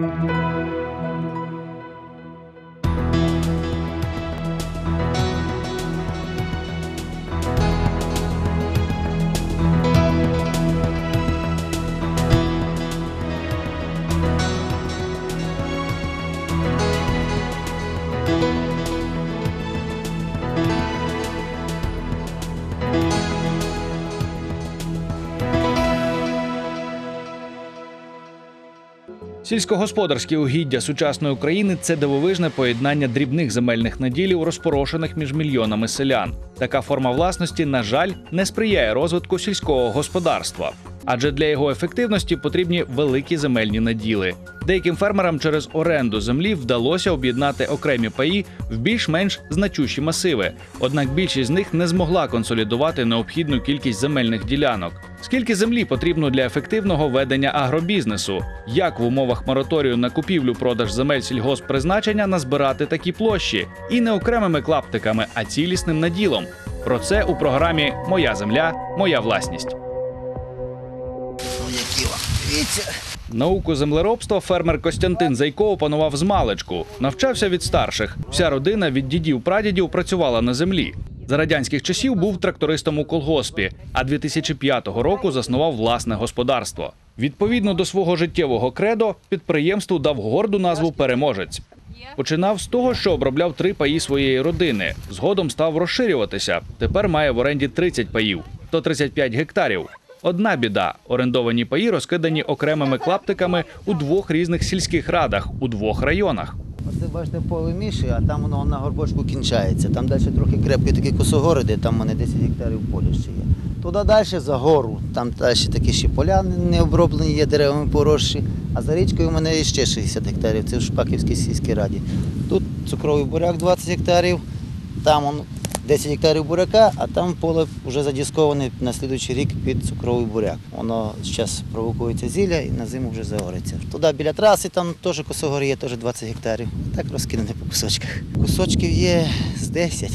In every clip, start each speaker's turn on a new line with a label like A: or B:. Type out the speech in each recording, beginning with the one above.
A: Thank you. Сільськогосподарські угіддя сучасної України це дивовижне поєднання дрібних земельних наділів, розпорошених між мільйонами селян. Така форма власності, на жаль, не сприяє розвитку сільського господарства. Адже для його ефективності потрібні великі земельні наділи. Деяким фермерам через оренду землі вдалося об'єднати окремі паї в більш-менш значущі масиви. Однак більшість з них не змогла консолідувати необхідну кількість земельних ділянок. Скільки землі потрібно для ефективного ведення агробізнесу? Як в умовах мораторію на купівлю-продаж земель сільгосппризначення назбирати такі площі? І не окремими клаптиками, а цілісним наділом. Про це у програмі Моя земля, моя власність.
B: Дивіться.
A: Науку землеробства фермер Костянтин Зайко опанував з маличку, навчався від старших. Вся родина від дідів прадідів працювала на землі. За радянських часів був трактористом у колгоспі, а 2005 року заснував власне господарство. Відповідно до свого життєвого кредо, підприємству дав горду назву Переможець. Починав з того, що обробляв три паї своєї родини. Згодом став розширюватися. Тепер має в оренді 30 паїв, 135 гектарів. Одна біда: орендовані паї розкидані окремими клаптиками у двох різних сільських радах у двох районах.
B: Оце бачите поле Міші, а там воно на горбочку кінчається. Там далі трохи крепкі такі косогори, там мене 10 гектарів поля ще є. Туди далі за гору, там далі такі ще поля не оброблені, є деревами поросші. А за річкою у мене ще 60 гектарів, це в Шпаківській сільській раді. Тут цукровий буряк 20 гектарів, там он 10 гектарів буряка, а там поле вже задісковане на слідуючий рік під цукровий буряк. Воно зараз провокується зілля і на зиму вже загориться. Туди біля траси там теж косогор є, теж 20 гектарів. Так розкинене по кусочках. Кусочків є з 10.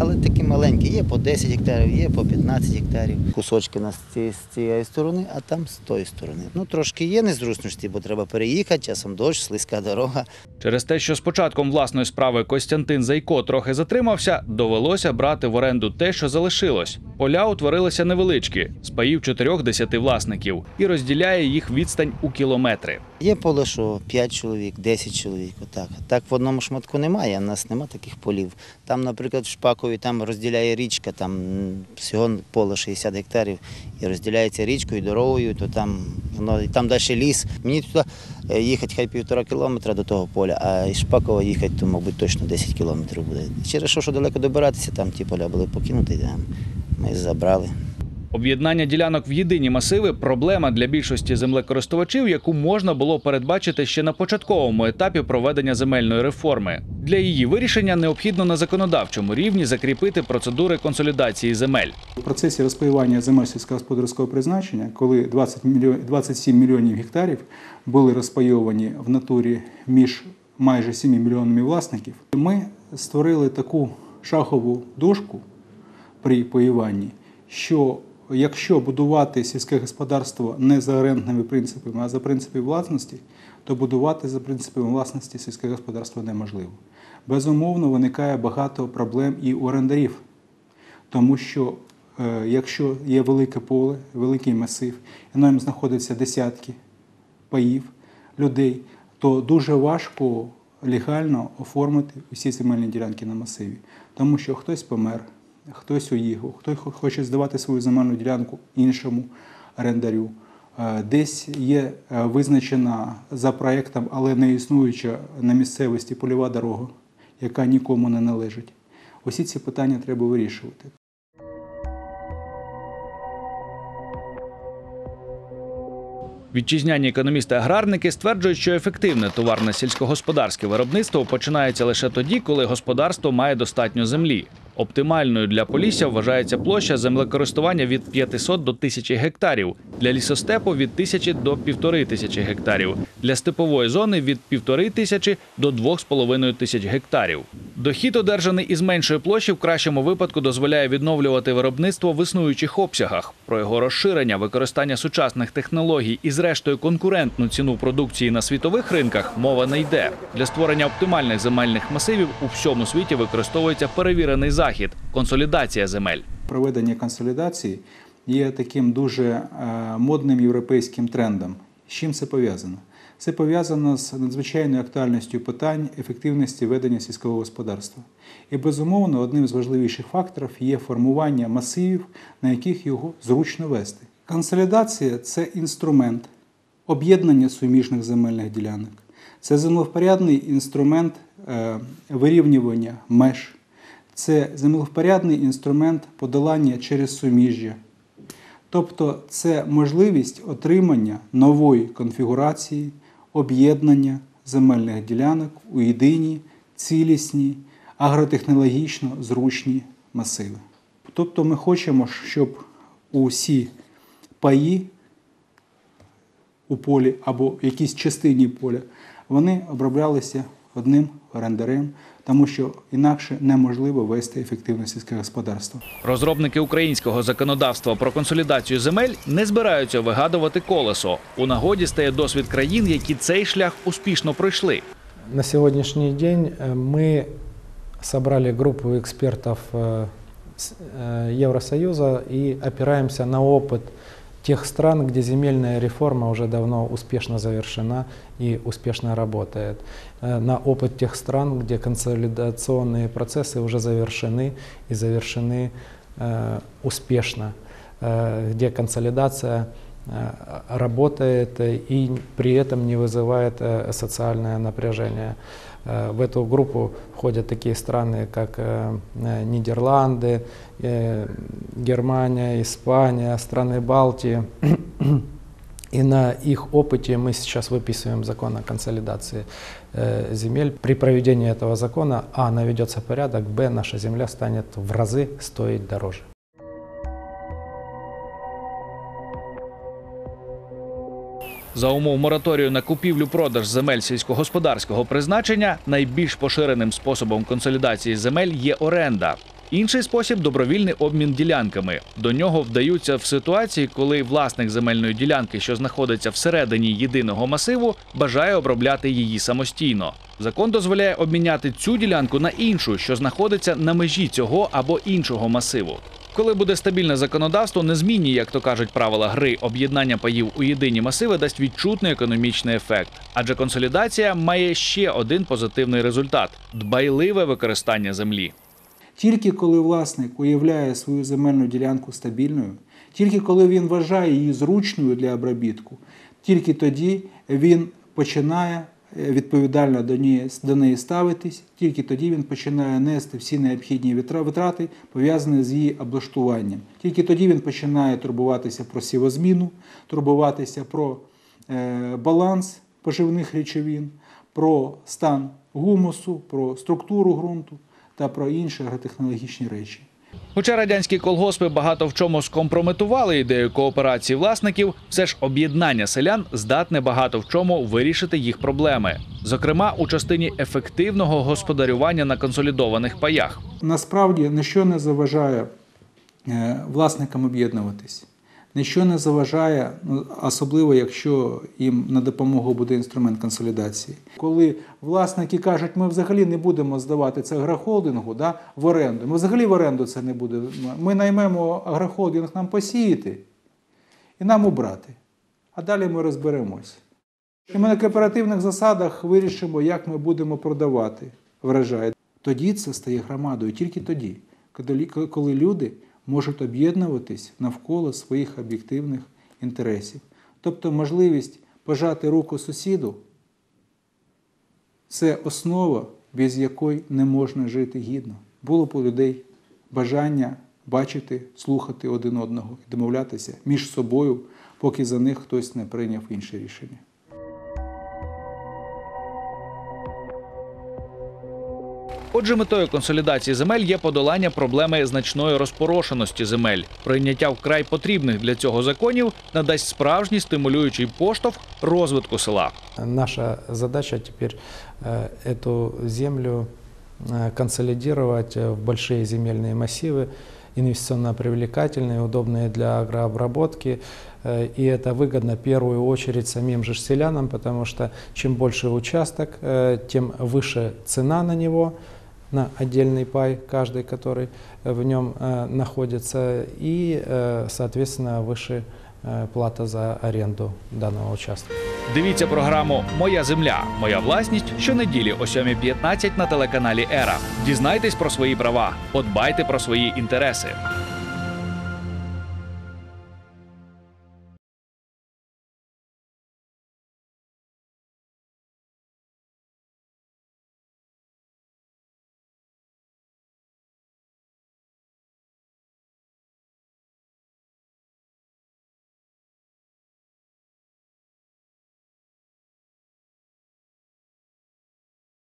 B: Але такі маленькі, є по 10 гектарів, є по 15 гектарів. Кусочки у нас з цієї, сторони, а там з тої сторони. Ну трошки є незручності, бо треба переїхати, часом дощ, слизька дорога.
A: Через те, що з початком власної справи Костянтин Зайко трохи затримався, довелося брати в оренду те, що залишилось. Поля утворилися невеличкі, з паїв 4-10 власників, і розділяє їх відстань у кілометри.
B: Є поле, що 5 чоловік, 10 чоловік, отак. Так в одному шматку немає, у нас немає таких полів. Там, наприклад, в Шпакові там розділяє річка, там всього поле 60 гектарів, і розділяється річкою, дорогою, то там, воно, там далі ліс. Мені туди е, їхати хай півтора кілометра до того поля, а із Шпакова їхати, то, мабуть, точно 10 кілометрів буде. Через що, що далеко добиратися, там ті поля були покинуті, там ми забрали.
A: Об'єднання ділянок в єдині масиви проблема для більшості землекористувачів, яку можна було передбачити ще на початковому етапі проведення земельної реформи. Для її вирішення необхідно на законодавчому рівні закріпити процедури консолідації земель.
C: У процесі розпаювання земель сільськогосподарського призначення, коли 20 мільйон, 27 мільйонів гектарів були розпайовані в натурі між майже 7 мільйонами власників, ми створили таку шахову дошку при паюванні, що якщо будувати сільське господарство не за орендними принципами, а за принципами власності, то будувати за принципами власності сільське господарство неможливо. Безумовно, виникає багато проблем і у орендарів. Тому що е, якщо є велике поле, великий масив, і на ньому знаходяться десятки паїв людей, то дуже важко легально оформити усі земельні ділянки на масиві. Тому що хтось помер, хтось уїхав, хтось хо- хоче здавати свою земельну ділянку іншому орендарю. Е, Десь є е, визначена за проєктом, але не існуюча на місцевості польова дорога, яка нікому не належить. Усі ці питання треба вирішувати.
A: Вітчизняні економісти-аграрники стверджують, що ефективне товарне сільськогосподарське виробництво починається лише тоді, коли господарство має достатньо землі. Оптимальною для Полісся вважається площа землекористування від 500 до 1000 гектарів. Для лісостепу від тисячі до півтори тисячі гектарів, для степової зони від півтори тисячі до двох з половиною тисяч гектарів. Дохід, одержаний із меншої площі, в кращому випадку дозволяє відновлювати виробництво в існуючих обсягах. Про його розширення, використання сучасних технологій і, зрештою, конкурентну ціну продукції на світових ринках мова не йде. Для створення оптимальних земельних масивів у всьому світі використовується перевірений захід консолідація земель.
C: Проведення консолідації є таким дуже е, модним європейським трендом. З чим це пов'язано? Це пов'язано з надзвичайною актуальністю питань ефективності ведення сільського господарства. І безумовно, одним з важливіших факторів є формування масивів, на яких його зручно вести. Консолідація це інструмент об'єднання суміжних земельних ділянок. Це землевпорядний інструмент е, вирівнювання меж. Це землевпорядний інструмент подолання через суміжжя. Тобто це можливість отримання нової конфігурації, об'єднання земельних ділянок у єдині, цілісні, агротехнологічно зручні масиви. Тобто ми хочемо, щоб усі паї у полі або в якійсь частині поля, вони оброблялися одним орендарем, тому що інакше неможливо вести ефективне сільське господарство.
A: Розробники українського законодавства про консолідацію земель не збираються вигадувати колесо. У нагоді стає досвід країн, які цей шлях успішно пройшли.
D: На сегодняшний день э, мы собрали группу экспертов э, с- э, Евросоюза и опираемся на опыт Тех стран, где земельная реформа уже давно успешно завершена и успешно работает. Э, На опыт тех стран, где консолидационные процессы уже завершены и завершены э, успешно, э, где консолидация работает э, и при этом не вызывает э, социальное напряжение. Э, В эту группу входят такие страны, как Нидерланды, Германия, Испания, страны Балтии. И на их опыте мы сейчас выписываем закон о консолидации земель. При проведении этого закона, а, наведется порядок, б, наша земля станет в разы стоить дороже.
A: За умов мораторію на купівлю-продаж земель сільськогосподарського призначення найбільш поширеним способом консолідації земель є оренда. Інший спосіб добровільний обмін ділянками. До нього вдаються в ситуації, коли власник земельної ділянки, що знаходиться всередині єдиного масиву, бажає обробляти її самостійно. Закон дозволяє обміняти цю ділянку на іншу, що знаходиться на межі цього або іншого масиву. Коли буде стабільне законодавство, незмінні, як то кажуть, правила гри, об'єднання паїв у єдині масиви дасть відчутний економічний ефект. Адже консолідація має ще один позитивний результат дбайливе використання землі.
C: Тільки коли власник уявляє свою земельну ділянку стабільною, тільки коли він вважає її зручною для обробітку, тільки тоді він починає відповідально до неї, до неї ставитись, тільки тоді він починає нести всі необхідні витра- витрати, пов'язані з її облаштуванням. Тільки тоді він починає турбуватися про сівозміну, турбуватися про е, баланс поживних речовин, про стан гумусу, про структуру ґрунту та про інші агротехнологічні речі.
A: Хоча радянські колгоспи багато в чому скомпрометували ідею кооперації власників, все ж об'єднання селян здатне багато в чому вирішити їх проблеми, зокрема у частині ефективного господарювання на консолідованих паях.
C: Насправді нічого не заважає е, власникам об'єднуватись. Ніщо не заважає, ну, особливо якщо їм на допомогу буде інструмент консолідації. Коли власники кажуть, ми взагалі не будемо здавати це агрохолдингу да, в оренду. Ми взагалі в оренду це не будемо. Ми наймемо агрохолдинг нам посіяти і нам убрати. А далі ми розберемось. І ми на кооперативних засадах вирішимо, як ми будемо продавати врожай. Тоді це стає громадою, тільки тоді, коли люди можуть об'єднуватись навколо своїх об'єктивних інтересів. Тобто можливість пожати руку сусіду це основа, без якої не можна жити гідно. Було б у людей бажання бачити, слухати один одного і домовлятися між собою, поки за них хтось не прийняв інше рішення.
A: Отже, метою консолідації земель є подолання проблеми значної розпорошеності земель. Прийняття вкрай потрібних для цього законів надасть справжній стимулюючий поштовх розвитку села.
D: Наша задача теперь э, эту землю э, консолидировать э, в большие земельные массивы, инвестиционно привлекательные, удобные для агрообработки. Э, И это выгодно в первую очередь самим же селянам, потому что чем больше участок, э, тем выше цена на него, на отдельный пай, каждый, который э, в нем э, находится, и, э, соответственно, выше э, плата за аренду данного участка.
A: Дивіться програму Моя земля, моя власність щонеділі о 7.15 на телеканалі Ера. Дізнайтесь про свої права, подбайте про свої інтереси.